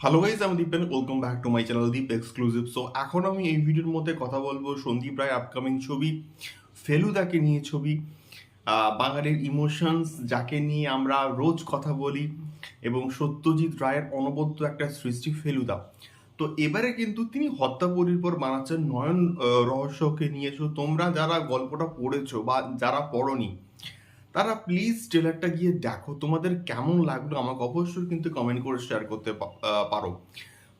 Hello guys আমি Dipen welcome back to my channel Deep exclusive so এখন আমি এই ভিডিওর মধ্যে কথা বলব সন্দীপ রায় আপকামিং ছবি ফেলুদাকে নিয়ে ছবি বাঙালির ইমোশনস যাকে নিয়ে আমরা রোজ কথা বলি এবং সত্যজিৎ রায়ের অনবদ্য একটা সৃষ্টি ফেলুদা। তো এবারে কিন্তু তিনি হত্যা পর বানাচ্ছেন নয়ন রহস্যকে নিয়ে। So, তোমরা যারা গল্পটা পড়েছো বা যারা পড়নি তারা প্লিজ ট্রেলারটা গিয়ে দেখো, তোমাদের কেমন লাগল আমাকে অবশ্যই কিন্তু কমেন্ট করে শেয়ার করতে পারো।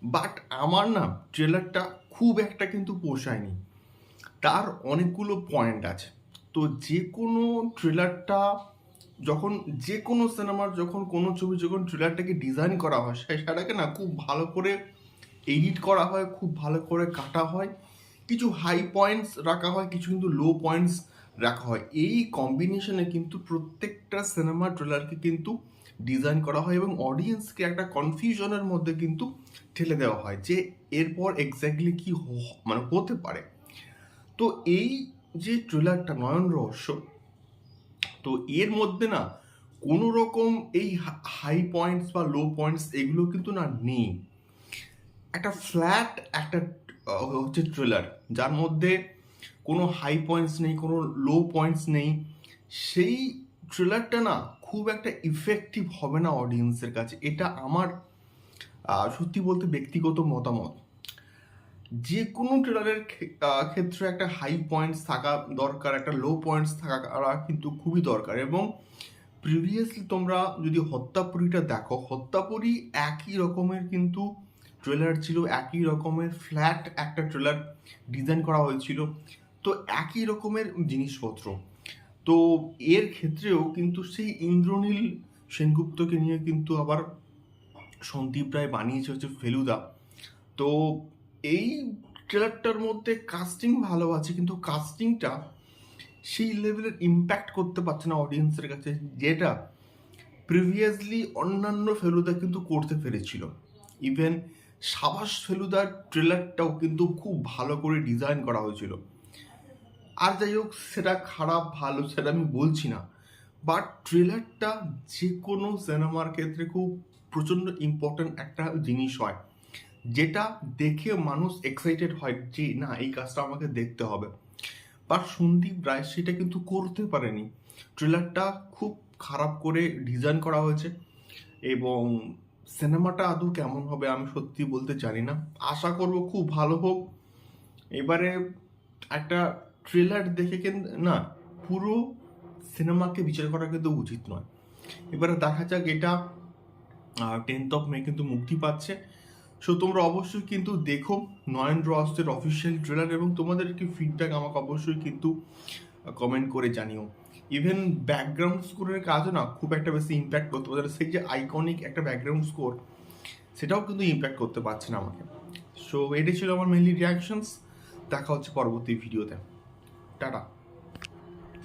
বাট আমার না ট্রেলারটা খুব একটা কিন্তু পোষায়নি। তার অনেকগুলো পয়েন্ট আছে। তো যে কোনো ট্রেলারটা যখন যে কোনো সিনেমার যখন কোনো ছবি যখন ট্রেলারটাকে ডিজাইন করা হয় সেটাকে না খুব ভালো করে এডিট করা হয়, খুব ভালো করে কাটা হয়। কিছু হাই পয়েন্টস রাখা হয়, কিছু কিন্তু লো পয়েন্টস রাখা হয়। এই কম্বিনেশনে কিন্তু প্রত্যেকটা সিনেমা ট্রেলারকে কিন্তু ডিজাইন করা হয় এবং অডিয়েন্সকে একটা কনফিউশনের মধ্যে কিন্তু ঠেলে দেওয়া হয় যে এরপর এক্স্যাক্টলি কি মানে হতে পারে। তো এই যে ট্রেলারটা নয়ন রহস্য, তো এর মধ্যে না কোনো রকম এই হাই পয়েন্টস বা লো পয়েন্টস এগুলো কিন্তু না নেই। একটা ফ্ল্যাট একটা হচ্ছে ট্রেলার যার মধ্যে কোনো হাই পয়েন্টস নেই, কোনো লো পয়েন্টস নেই। সেই ট্রেলারটা না খুব একটা ইফেক্টিভ হবে না অডিয়েন্সের কাছে। এটা আমার সত্যি বলতে ব্যক্তিগত মতামত। যে কোনো ট্রেলারের ক্ষেত্রে একটা হাই পয়েন্টস থাকা দরকার, একটা লো পয়েন্টস থাকা কিন্তু খুবই দরকার। এবং প্রিভিয়াসলি তোমরা যদি হত্যাপুরীটা দেখো, হত্যাপুরী একই রকমের কিন্তু ট্রেলার ছিল, একই রকমের ফ্ল্যাট একটা ট্রেলার ডিজাইন করা হয়েছিল। তো একই রকমের জিনিসপত্র। তো এর ক্ষেত্রেও কিন্তু সেই ইন্দ্রনীল সেনগুপ্তকে নিয়ে কিন্তু আবার সন্দীপ রায় বানিয়েছে হচ্ছে ফেলুদা। তো এই ট্রেলারটার মধ্যে কাস্টিং ভালো আছে, কিন্তু কাস্টিংটা সেই লেভেলের ইম্প্যাক্ট করতে পারছে না অডিয়েন্সের কাছে, যেটা প্রিভিয়াসলি অন্যান্য ফেলুদা কিন্তু করতে পেরেছিল। ইভেন সাবাস ফেলুদার ট্রেলারটাও কিন্তু খুব ভালো করে ডিজাইন করা হয়েছিল। আর যাই হোক, সেটা খারাপ, ভালো সেটা আমি বলছি না। বাট ট্রেলারটা যে কোনো সিনেমার ক্ষেত্রে খুব প্রচণ্ড ইম্পর্ট্যান্ট একটা জিনিস হয়। যেটা দেখে মানুষ এক্সাইটেড হয় যে, না, এই কাজটা আমাকে দেখতে হবে। বাট সন্দীপ রায় সেটা কিন্তু করতে পারেনি। ট্রেলারটা খুব খারাপ করে ডিজাইন করা হয়েছে এবং সিনেমাটা আদৌ কেমন হবে আমি সত্যি বলতে জানি না। আশা করব খুব ভালো হোক। এবারে একটা ট্রেলার দেখে কিন্তু না, পুরো সিনেমাকে বিচার করা কিন্তু উচিত নয়। এবারে দেখা যাক এটা টেন্থ অফ মে কিন্তু মুক্তি পাচ্ছে। সো তোমরা অবশ্যই কিন্তু দেখো নয়ন রসের অফিসিয়াল ট্রেলার এবং তোমাদের কি ফিডব্যাক আমাকে অবশ্যই কিন্তু কমেন্ট করে জানিও। ইভেন ব্যাকগ্রাউন্ড স্কোরের কাজও না খুব একটা বেশি ইম্প্যাক্ট করতে পারছে না। সেই যে আইকনিক একটা ব্যাকগ্রাউন্ড স্কোর সেটাও কিন্তু ইম্প্যাক্ট করতে পারছে না আমাকে। সো এটাই ছিল আমার মেনলি রিয়াকশনস দেখা হচ্ছে পরবর্তী ভিডিওতে টাটা।